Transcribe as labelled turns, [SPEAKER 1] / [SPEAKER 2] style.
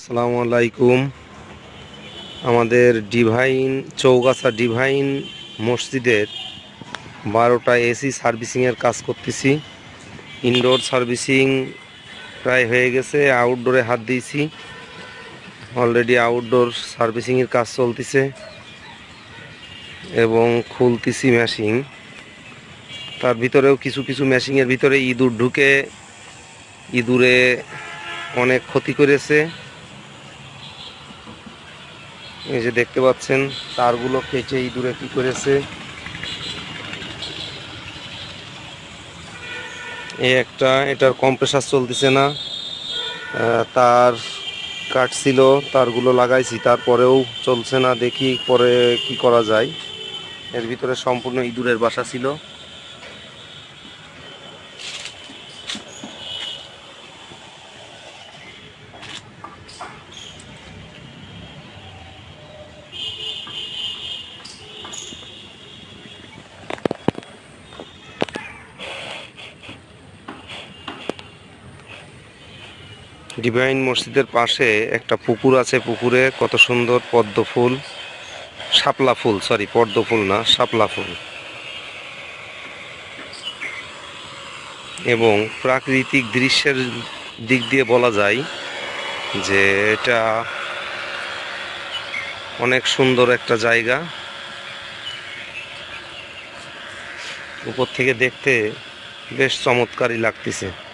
[SPEAKER 1] আসসালামু আলাইকুম। আমাদের ডিভাইন, চৌগাছা ডিভাইন মসজিদের বারোটা এসি সার্ভিসিংয়ের কাজ করতেছি। ইনডোর সার্ভিসিং প্রায় হয়ে গেছে, আউটডোরে হাত দিয়েছি। অলরেডি আউটডোর সার্ভিসিংয়ের কাজ চলতেছে এবং খুলতেছি মেশিন। তার ভিতরেও কিছু কিছু মেশিনের ভিতরে ইঁদুর ঢুকে, ইঁদুরে অনেক ক্ষতি করেছে। এই যে দেখতে পাচ্ছেন, তারগুলো কেটে ইঁদুরে কি করেছে। এই একটা, এটার কম্প্রেসার চলতেছে না। তার কাটছিল, তারগুলো লাগাইছি, তারপরেও চলছে না, দেখি পরে কি করা যায়। এর ভিতরে সম্পূর্ণ ইঁদুরের বাসা ছিল। ডিভাইন মসজিদের পাশে একটা পুকুর আছে, পুকুরে কত সুন্দর পদ্ম ফুল, শাপলা ফুল সরি পদ্ম ফুল না, শাপলা ফুল। এবং প্রাকৃতিক দৃশ্যের দিক দিয়ে বলা যায় যে এটা অনেক সুন্দর একটা জায়গা। উপর থেকে দেখতে বেশ চমৎকারই লাগতেছে।